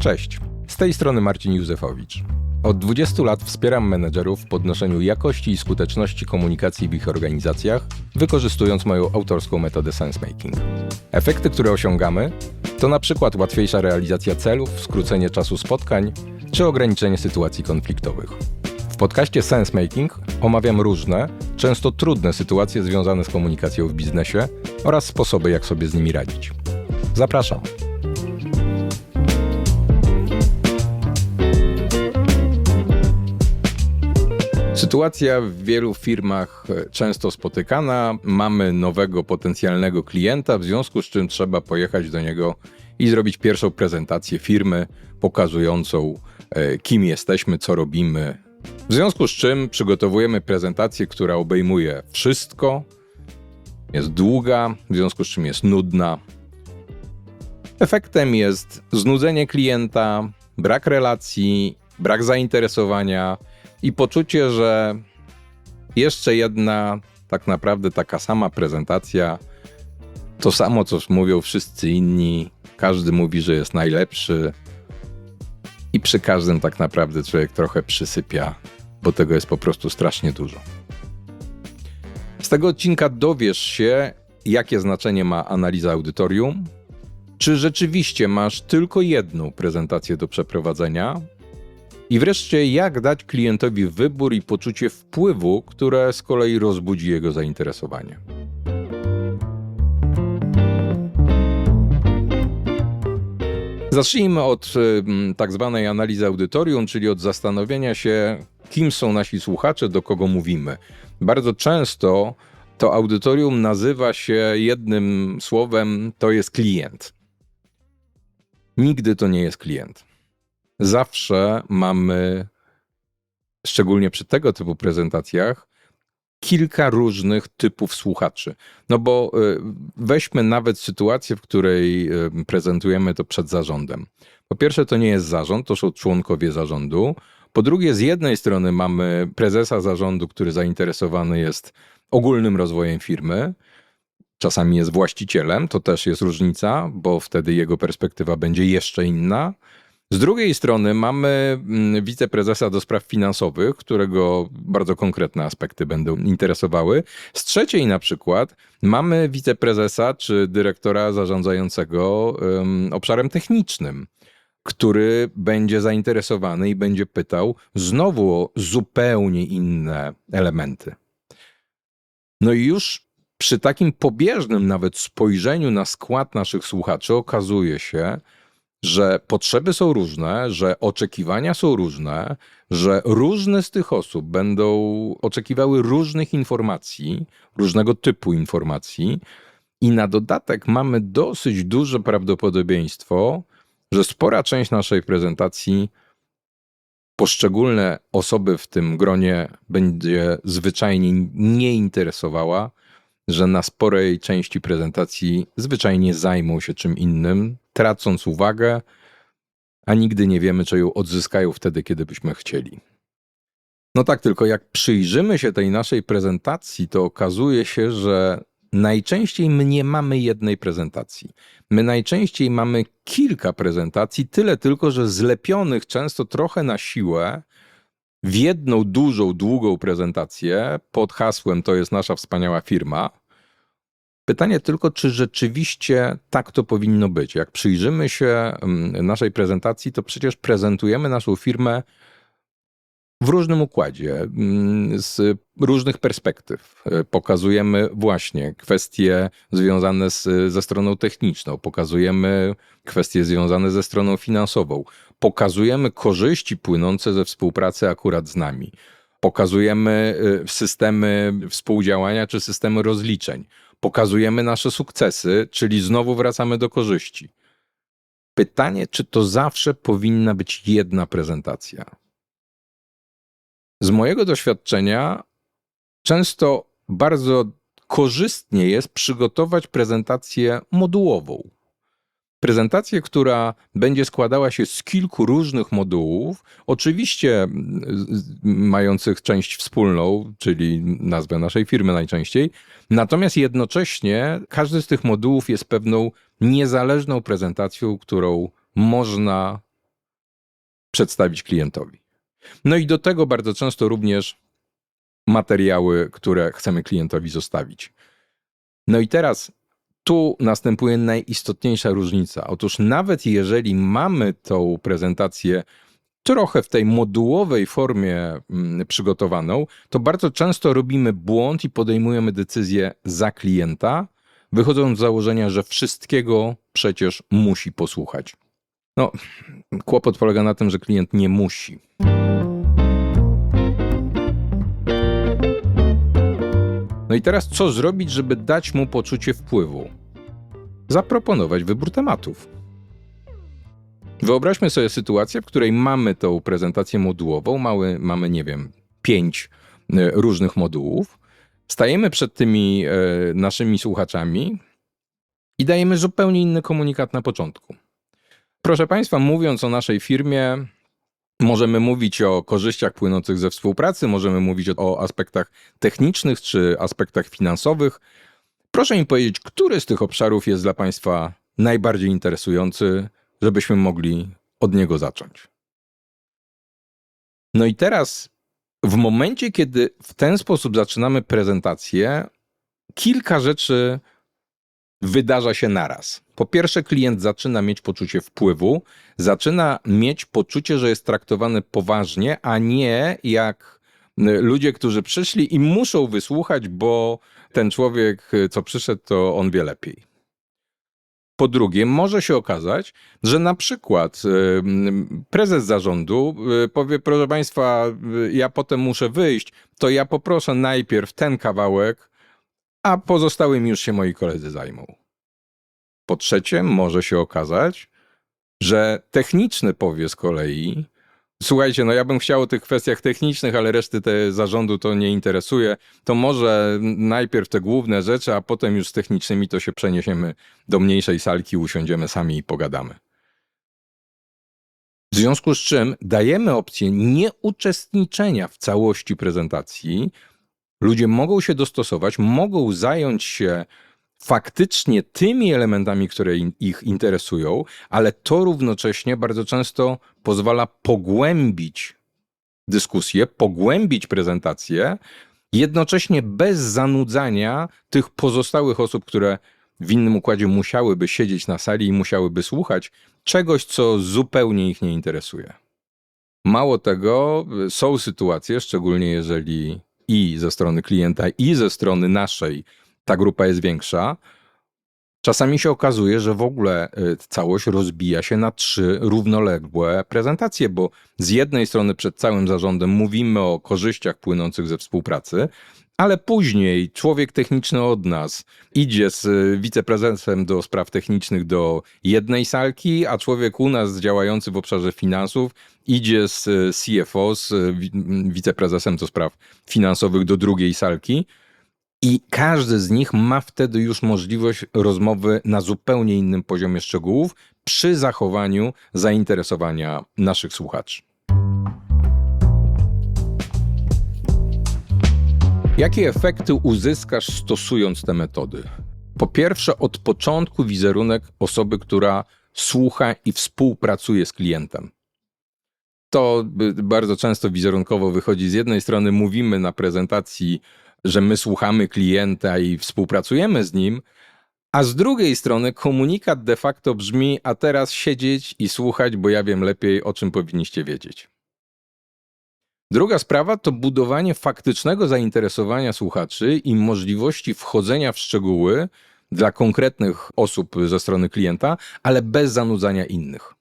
Cześć, z tej strony Marcin Józefowicz. Od 20 lat wspieram menedżerów w podnoszeniu jakości i skuteczności komunikacji w ich organizacjach, wykorzystując moją autorską metodę sensemaking. Efekty, które osiągamy, to na przykład łatwiejsza realizacja celów, skrócenie czasu spotkań czy ograniczenie sytuacji konfliktowych. W podcaście Sensemaking omawiam różne, często trudne sytuacje związane z komunikacją w biznesie oraz sposoby, jak sobie z nimi radzić. Zapraszam. Sytuacja w wielu firmach e, często spotykana. Mamy nowego potencjalnego klienta, w związku z czym trzeba pojechać do niego i zrobić pierwszą prezentację firmy pokazującą, e, kim jesteśmy, co robimy. W związku z czym przygotowujemy prezentację, która obejmuje wszystko. Jest długa, w związku z czym jest nudna. Efektem jest znudzenie klienta, brak relacji, brak zainteresowania i poczucie, że jeszcze jedna tak naprawdę taka sama prezentacja, to samo, co mówią wszyscy inni, każdy mówi, że jest najlepszy i przy każdym tak naprawdę człowiek trochę przysypia, bo tego jest po prostu strasznie dużo. Z tego odcinka dowiesz się, jakie znaczenie ma analiza audytorium, czy rzeczywiście masz tylko jedną prezentację do przeprowadzenia, i wreszcie, jak dać klientowi wybór i poczucie wpływu, które z kolei rozbudzi jego zainteresowanie. Zacznijmy od y, tak zwanej analizy audytorium, czyli od zastanowienia się, kim są nasi słuchacze, do kogo mówimy. Bardzo często to audytorium nazywa się jednym słowem, to jest klient. Nigdy to nie jest klient zawsze mamy, szczególnie przy tego typu prezentacjach, kilka różnych typów słuchaczy. No bo y, weźmy nawet sytuację, w której y, prezentujemy to przed zarządem. Po pierwsze, to nie jest zarząd, to są członkowie zarządu. Po drugie, z jednej strony mamy prezesa zarządu, który zainteresowany jest ogólnym rozwojem firmy. Czasami jest właścicielem, to też jest różnica, bo wtedy jego perspektywa będzie jeszcze inna. Z drugiej strony mamy mm, wiceprezesa do spraw finansowych, którego bardzo konkretne aspekty będą interesowały. Z trzeciej na przykład mamy wiceprezesa czy dyrektora zarządzającego um, obszarem technicznym który będzie zainteresowany i będzie pytał znowu o zupełnie inne elementy. No i już przy takim pobieżnym nawet spojrzeniu na skład naszych słuchaczy okazuje się, że potrzeby są różne, że oczekiwania są różne, że różne z tych osób będą oczekiwały różnych informacji, różnego typu informacji, i na dodatek mamy dosyć duże prawdopodobieństwo, że spora część naszej prezentacji poszczególne osoby w tym gronie będzie zwyczajnie nie interesowała, że na sporej części prezentacji zwyczajnie zajmą się czym innym, tracąc uwagę, a nigdy nie wiemy, czy ją odzyskają wtedy, kiedy byśmy chcieli. No tak, tylko jak przyjrzymy się tej naszej prezentacji, to okazuje się, że najczęściej my nie mamy jednej prezentacji. My najczęściej mamy kilka prezentacji, tyle tylko, że zlepionych często trochę na siłę w jedną dużą, długą prezentację pod hasłem To jest nasza wspaniała firma. Pytanie tylko, czy rzeczywiście tak to powinno być. Jak przyjrzymy się mm, naszej prezentacji, to przecież prezentujemy naszą firmę w różnym układzie, mm, z różnych perspektyw. Pokazujemy właśnie kwestie związane z, ze stroną techniczną, pokazujemy kwestie związane ze stroną finansową, pokazujemy korzyści płynące ze współpracy akurat z nami, pokazujemy y, systemy współdziałania czy systemy rozliczeń pokazujemy nasze sukcesy, czyli znowu wracamy do korzyści. Pytanie, czy to zawsze powinna być jedna prezentacja? Z mojego doświadczenia, często bardzo korzystnie jest przygotować prezentację modułową. Prezentację, która będzie składała się z kilku różnych modułów, oczywiście mających część wspólną, czyli nazwę naszej firmy najczęściej, natomiast jednocześnie każdy z tych modułów jest pewną niezależną prezentacją, którą można przedstawić klientowi. No i do tego bardzo często również materiały, które chcemy klientowi zostawić. No i teraz tu następuje najistotniejsza różnica. Otóż nawet jeżeli mamy tą prezentację trochę w tej modułowej formie mm, przygotowaną, to bardzo często robimy błąd i podejmujemy decyzję za klienta, wychodząc z założenia, że wszystkiego przecież musi posłuchać. No, kłopot polega na tym, że klient nie musi. No i teraz co zrobić, żeby dać mu poczucie wpływu? Zaproponować wybór tematów. Wyobraźmy sobie sytuację, w której mamy tą prezentację modułową, mamy, mamy nie wiem, pięć e, różnych modułów, stajemy przed tymi e, naszymi słuchaczami i dajemy zupełnie inny komunikat na początku. Proszę Państwa, mówiąc o naszej firmie, możemy mówić o korzyściach płynących ze współpracy, możemy mówić o aspektach technicznych czy aspektach finansowych. Proszę mi powiedzieć, który z tych obszarów jest dla Państwa najbardziej interesujący, żebyśmy mogli od niego zacząć. No i teraz, w momencie, kiedy w ten sposób zaczynamy prezentację, kilka rzeczy wydarza się naraz. Po pierwsze, klient zaczyna mieć poczucie wpływu, zaczyna mieć poczucie, że jest traktowany poważnie, a nie jak ludzie, którzy przyszli i muszą wysłuchać, bo ten człowiek, co przyszedł, to on wie lepiej. Po drugie, może się okazać, że na przykład y, prezes zarządu y, powie, proszę Państwa, y, ja potem muszę wyjść, to ja poproszę najpierw ten kawałek, a pozostałym już się moi koledzy zajmą. Po trzecie, może się okazać, że techniczny powie z kolei, Słuchajcie, no ja bym chciał o tych kwestiach technicznych, ale reszty te zarządu to nie interesuje. To może najpierw te główne rzeczy, a potem już z technicznymi to się przeniesiemy do mniejszej salki, usiądziemy sami i pogadamy. W związku z czym dajemy opcję nieuczestniczenia w całości prezentacji. Ludzie mogą się dostosować, mogą zająć się faktycznie tymi elementami, które ich interesują, ale to równocześnie bardzo często pozwala pogłębić dyskusję, pogłębić prezentację, jednocześnie bez zanudzania tych pozostałych osób, które w innym układzie musiałyby siedzieć na sali i musiałyby słuchać czegoś, co zupełnie ich nie interesuje. Mało tego, są sytuacje, szczególnie jeżeli i ze strony klienta, i ze strony naszej ta grupa jest większa, czasami się okazuje, że w ogóle y, całość rozbija się na trzy równoległe prezentacje, bo z jednej strony przed całym zarządem mówimy o korzyściach płynących ze współpracy, ale później człowiek techniczny od nas idzie z y, wiceprezesem do spraw technicznych do jednej salki, a człowiek u nas działający w obszarze finansów idzie z y, CFO, z wiceprezesem do spraw finansowych do drugiej salki. I każdy z nich ma wtedy już możliwość rozmowy na zupełnie innym poziomie szczegółów przy zachowaniu zainteresowania naszych słuchaczy. Jakie efekty uzyskasz stosując te metody? Po pierwsze, od początku wizerunek osoby, która słucha i współpracuje z klientem. To bardzo często wizerunkowo wychodzi z jednej strony, mówimy na prezentacji że my słuchamy klienta i współpracujemy z nim, a z drugiej strony komunikat de facto brzmi, a teraz siedzieć i słuchać, bo ja wiem lepiej, o czym powinniście wiedzieć. Druga sprawa to budowanie faktycznego zainteresowania słuchaczy i możliwości wchodzenia w szczegóły dla konkretnych osób ze strony klienta, ale bez zanudzania innych.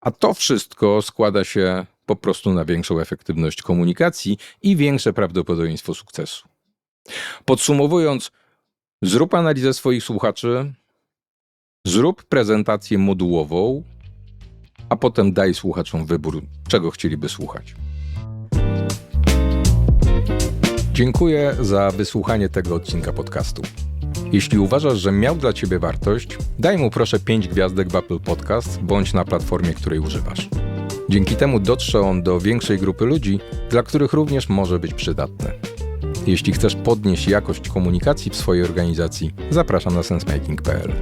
A to wszystko składa się po prostu na większą efektywność komunikacji i większe prawdopodobieństwo sukcesu. Podsumowując, zrób analizę swoich słuchaczy, zrób prezentację modułową, a potem daj słuchaczom wybór, czego chcieliby słuchać. Dziękuję za wysłuchanie tego odcinka podcastu. Jeśli uważasz, że miał dla Ciebie wartość, daj mu proszę 5 gwiazdek w Apple Podcast bądź na platformie, której używasz. Dzięki temu dotrze on do większej grupy ludzi, dla których również może być przydatny. Jeśli chcesz podnieść jakość komunikacji w swojej organizacji, zapraszam na sensemaking.pl.